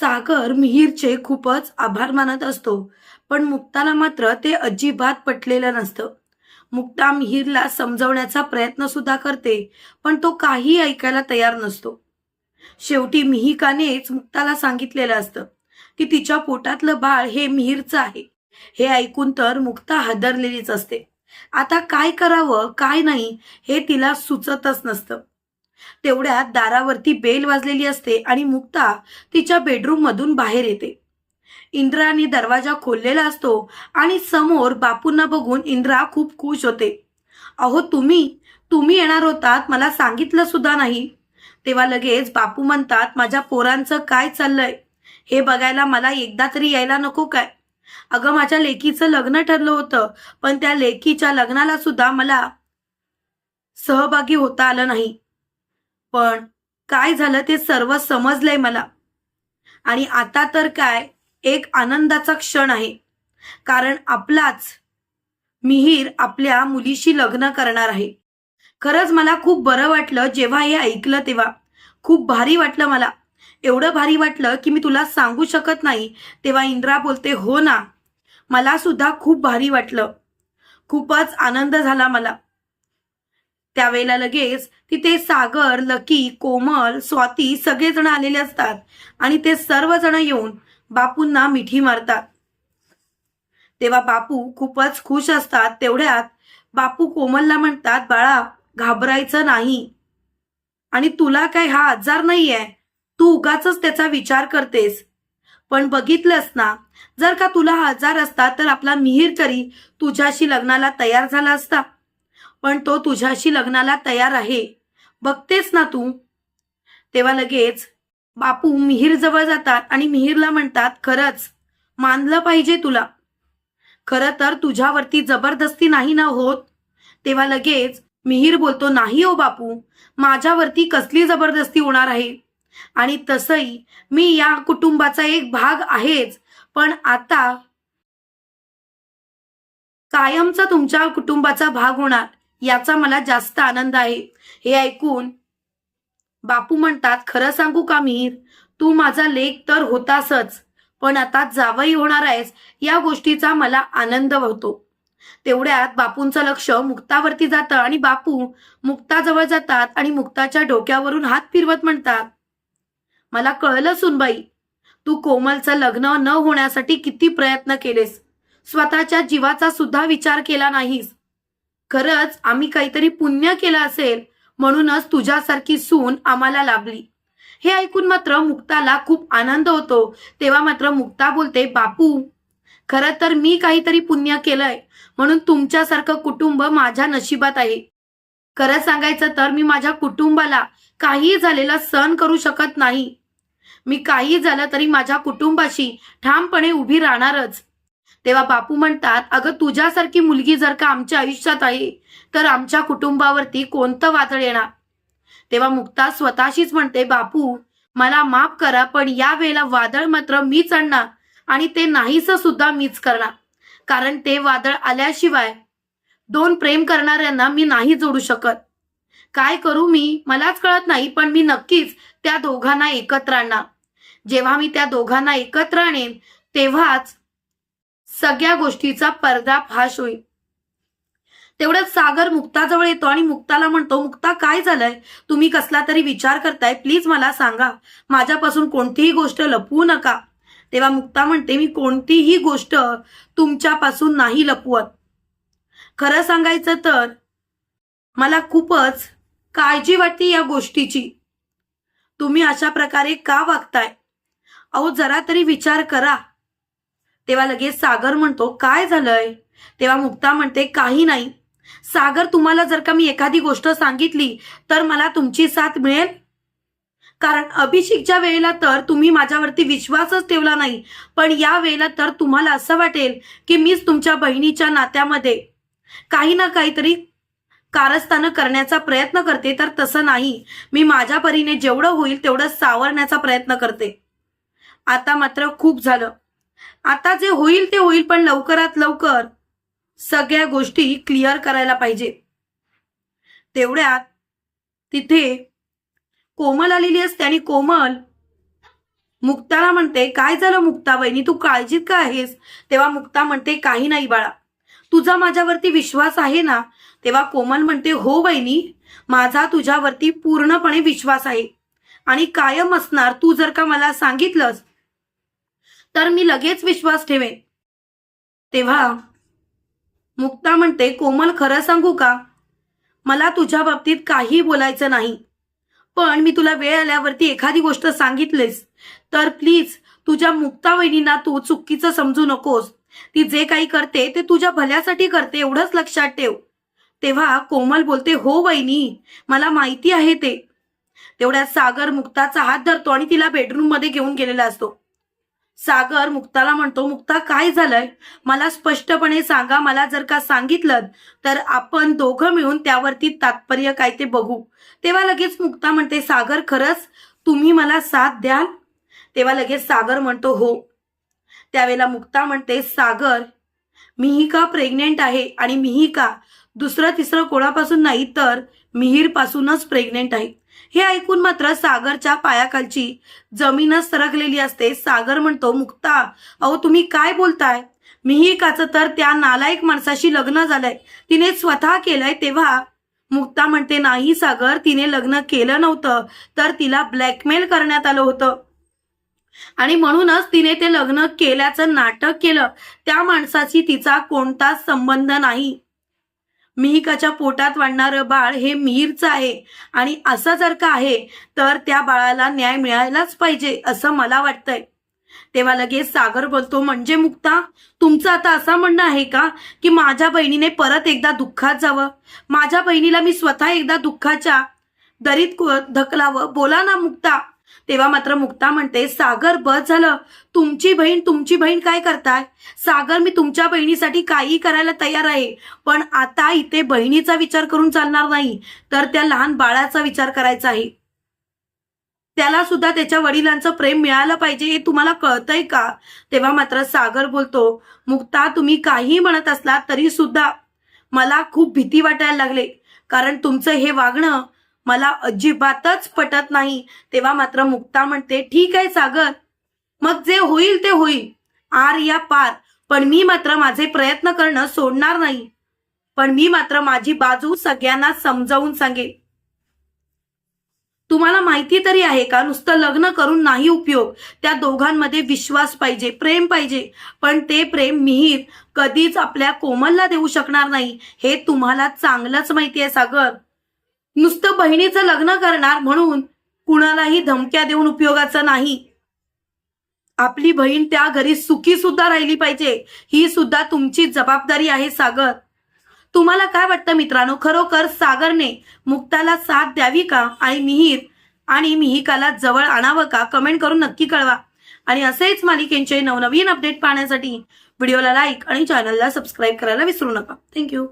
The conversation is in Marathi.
सागर मिहीरचे खूपच आभार मानत असतो पण मुक्ताला मात्र ते अजिबात पटलेलं नसतं. मुक्ता मिहीरला समजवण्याचा प्रयत्न सुद्धा करते पण तो काही ऐकायला तयार नसतो. शेवटी मिहिकानेच मुक्ताला सांगितलेलं असतं की तिच्या पोटातलं बाळ हे मिहीरचं आहे. हे ऐकून तर मुक्ता हादरलेलीच असते. आता काय करावं काय नाही हे तिला सुचतच नसतं. तेवढ्यात दारावरती बेल वाजलेली असते आणि मुक्ता तिच्या बेडरूम मधून बाहेर येते. इंद्राने दरवाजा खोललेला असतो आणि समोर बापूंना बघून इंद्रा खूप खुश होते. अहो तुम्ही? तुम्ही येणार होतात? मला सांगितलं सुद्धा नाही. तेव्हा लगेच बापू म्हणतात माझ्या पोरांचं काय चाललंय? हे बघायला मला एकदा तरी यायला नको काय? अगं माझ्या लेकीचं लग्न ठरलं होतं पण त्या लेकीच्या लग्नाला सुद्धा मला सहभागी होता आलं नाही. पण काय झालं ते सर्व समजलंय मला. आणि आता तर काय एक आनंदाचा क्षण आहे. कारण आपलाच मिहीर आपल्या मुलीशी लग्न करणार आहे. खरंच मला खूप बरं वाटलं जेव्हा हे ऐकलं तेव्हा. खूप भारी वाटलं मला. एवढं भारी वाटलं की मी तुला सांगू शकत नाही. तेव्हा इंद्रा बोलते हो ना. मला सुद्धा खूप भारी वाटलं. खूपच आनंद झाला मला. त्यावेळेला लगेच तिथे सागर लकी कोमल स्वाती सगळेजण आलेले असतात. आणि ते सर्वजण येऊन बापूंना मिठी मारतात. तेव्हा बापू खूपच खुश असतात. तेवढ्यात बापू कोमलला म्हणतात बाळा घाबरायचं नाही. आणि तुला काय हा आजार नाहीये? तू उगाच त्याचा विचार करतेस. पण बघितलंस ना जर का तुला हा आजार असता तर आपला मिहीर तरी तुझ्याशी लग्नाला तयार झाला असता. पण तो तुझ्याशी लग्नाला तयार आहे. बघतेस ना तू. तेव्हा लगेच बापू मिहीर जवळ जातात आणि मिहीरला म्हणतात खरंच मानलं पाहिजे तुला. खरं तर तुझ्यावरती जबरदस्ती नाही ना होत? तेव्हा लगेच मिहीर बोलतो नाही हो बापू माझ्यावरती कसली जबरदस्ती होणार आहे? आणि तसंही मी या कुटुंबाचा एक भाग आहेच पण आता कायमचा तुमच्या कुटुंबाचा भाग होणार. याचा मला जास्त आनंद आहे. हे ऐकून बापू म्हणतात खरं सांगू का मीर तू माझा लेख तर होतासच पण आता जावई होणार आहेस या गोष्टीचा मला आनंद होतो. तेवढ्यात बापूंचं लक्ष मुक्तावरती जातं आणि बापू मुक्ताजवळ जातात आणि मुक्ताच्या डोक्यावरून हात फिरवत म्हणतात मला कळलं सुनबाई तू कोमलचं लग्न न होण्यासाठी किती प्रयत्न केलेस. स्वतःच्या जीवाचा सुद्धा विचार केला नाहीस. खरंच आम्ही काहीतरी पुण्य केलं असेल म्हणूनच तुझ्यासारखी सून आम्हाला लाभली. हे ऐकून मात्र मुक्ताला खूप आनंद होतो. तेव्हा मात्र मुक्ता बोलते बापू खरं तर मी काहीतरी पुण्य केलंय म्हणून तुमच्यासारखं कुटुंब माझ्या नशिबात आहे. खरं सांगायचं तर मी माझ्या कुटुंबाला काही झालेला सहन करू शकत नाही. मी काही झालं तरी माझ्या कुटुंबाशी ठामपणे उभी राहणारच. तेव्हा बापू म्हणतात अगं तुझ्यासारखी मुलगी जर का आमच्या आयुष्यात आहे तर आमच्या कुटुंबावरती कोणतं वादळ येणार? तेव्हा मुक्ता स्वतःशीच म्हणते बापू मला माफ करा पण या वेळेला वादळ मात्र मीच आणणार आणि ते नाहीस सुद्धा मीच करणार. कारण ते वादळ आल्याशिवाय दोन प्रेम करणाऱ्यांना मी नाही जोडू शकत. काय करू मी? मलाच कळत नाही पण मी नक्कीच त्या दोघांना एकत्र आणणार. जेव्हा मी त्या दोघांना एकत्र आणेन तेव्हाच सगळ्या गोष्टीचा पर्दाफाश होईल. तेवढ्यात सागर मुक्ताजवळ येतो आणि मुक्ताला म्हणतो मुक्ता काय झालंय? तुम्ही कसला तरी विचार करताय. प्लीज मला सांगा. माझ्यापासून कोणतीही गोष्ट लपवू नका. तेव्हा मुक्ता म्हणते मी कोणतीही गोष्ट तुमच्यापासून नाही लपवत. खरं सांगायचं तर मला खूपच काळजी वाटते या गोष्टीची. तुम्ही अशा प्रकारे का वागताय? अहो जरा तरी विचार करा. तेव्हा लगेच सागर म्हणतो काय झालंय? तेव्हा मुक्ता म्हणते काही नाही. सागर तुम्हाला जर का मी एखादी गोष्ट सांगितली तर मला तुमची साथ मिळेल? कारण अभिषेकच्या वेळेला तर तुम्ही माझ्यावरती विश्वासच ठेवला नाही पण या वेळेला तर तुम्हाला असं वाटेल की मीच तुमच्या बहिणीच्या नात्यामध्ये काही ना काहीतरी कारस्थानं करण्याचा प्रयत्न करते तर तसं नाही. मी माझ्या परीने जेवढं होईल तेवढं सावरण्याचा प्रयत्न करते. आता मात्र खूप झालं. आता जे होईल ते होईल पण लवकरात लवकर सगळ्या गोष्टी क्लिअर करायला पाहिजे. तेवढ्यात तिथे कोमल आलेली असते आणि कोमल मुक्ताला म्हणते काय झालं मुक्ता बहिणी तू काळजीत का आहेस? तेव्हा मुक्ता म्हणते काही नाही बाळा. तुझा माझ्यावरती विश्वास आहे ना? तेव्हा कोमल म्हणते हो वहिनी माझा तुझ्यावरती पूर्णपणे विश्वास आहे. आणि कायम असणार तू जर का मला सांगितलंस तर मी लगेच विश्वास ठेवेन. तेव्हा मुक्ता म्हणते कोमल खरं सांगू का? मला तुझ्या बाबतीत काही बोलायचं नाही. पण मी तुला वेळ आल्यावरती एखादी गोष्ट सांगितलीस तर प्लीज तुझ्या मुक्ता वहिनींना तू चुकीचं समजू नकोस. ती जे काही करते ते तुझ्या भल्यासाठी करते एवढंच लक्षात ठेव. तेव्हा कोमल बोलते हो वहिनी मला माहिती आहे ते. तेवढ्यात सागर मुक्ताचा हात धरतो आणि तिला बेडरूममध्ये घेऊन गेलेला असतो. सागर मुक्ताला म्हणतो मुक्ता काय झालंय? मला स्पष्टपणे सांगा मला जर का सांगितलं तर आपण दोघं मिळून त्यावरती तात्पर्य काय ते बघू. तेव्हा लगेच मुक्ता म्हणते सागर खरंच तुम्ही मला साथ द्याल? तेव्हा लगेच सागर म्हणतो हो. त्यावेळेला मुक्ता म्हणते सागर मीही का प्रेग्नेंट आहे आणि मीही का? दुसरं तिसरं कोणापासून नाही तर मिहीरपासूनच प्रेग्नेंट आहे. हे ऐकून मात्र सागरच्या पायाखालची जमीनच सरकलेली असते. सागर म्हणतो मुक्ता अहो तुम्ही काय बोलताय? मीही काच तर त्या नालायक माणसाशी लग्न झालंय. तिने स्वतः केलंय तेव्हा मुक्ता म्हणते नाही सागर तिने लग्न केलं नव्हतं तर तिला ब्लॅकमेल करण्यात आलं होतं. आणि म्हणूनच तिने ते लग्न केल्याचं नाटक केलं. त्या माणसाशी तिचा कोणताच संबंध नाही. मिहिकाच्या पोटात वाढणारं बाळ हे मिहीरचं आहे. आणि असं जर का आहे तर त्या बाळाला न्याय मिळायलाच पाहिजे असं मला वाटतंय. तेव्हा लगेच सागर बोलतो म्हणजे मुक्ता तुमचं आता असं म्हणणं आहे का की माझ्या बहिणीने परत एकदा दुःखात जावं? माझ्या बहिणीला मी स्वतः एकदा दुःखाच्या दरीत को- बोला ना मुक्ता. तेव्हा मात्र मुक्ता म्हणते सागर बस झालं. तुमची बहीण तुमची बहीण काय करताय? सागर मी तुमच्या बहिणीसाठी काही करायला तयार आहे पण आता इथे बहिणीचा विचार करून चालणार नाही. तर त्या लहान बाळाचा विचार करायचा आहे. त्याला सुद्धा त्याच्या वडिलांचं प्रेम मिळालं पाहिजे हे तुम्हाला कळतंय का? तेव्हा मात्र सागर बोलतो मुक्ता तुम्ही काही म्हणत असला तरी सुद्धा मला खूप भीती वाटायला लागले. कारण तुमचं हे वागणं मला अजिबातच पटत नाही. तेव्हा मात्र मुक्ता म्हणते ठीक आहे सागर. मग जे होईल ते होईल. आर या पार. पण मी मात्र माझे प्रयत्न करणं सोडणार नाही. पण मी मात्र माझी बाजू सगळ्यांना समजावून सांगेल तुम्हाला माहिती तरी आहे का? नुसतं लग्न करून नाही उपयोग. त्या दोघांमध्ये विश्वास पाहिजे प्रेम पाहिजे. पण ते प्रेम मिहीर कधीच आपल्या कोमलला देऊ शकणार नाही. हे तुम्हाला चांगलंच माहिती आहे सागर. नुसतं बहिणीचं लग्न करणार म्हणून कुणालाही धमक्या देऊन उपयोगाचं नाही. आपली बहीण त्या घरी सुखी सुद्धा राहिली पाहिजे ही सुद्धा तुमची जबाबदारी आहे सागर. तुम्हाला काय वाटतं मित्रांनो? खरोखर सागरने मुक्ताला साथ द्यावी का? आणि मिहीर आणि मिहिकाला जवळ आणावं का? कमेंट करून नक्की कळवा. आणि असेच मालिकेंचे नवनवीन अपडेट पाहण्यासाठी व्हिडिओला लाईक आणि चॅनलला सबस्क्राईब करायला विसरू नका. थँक्यू.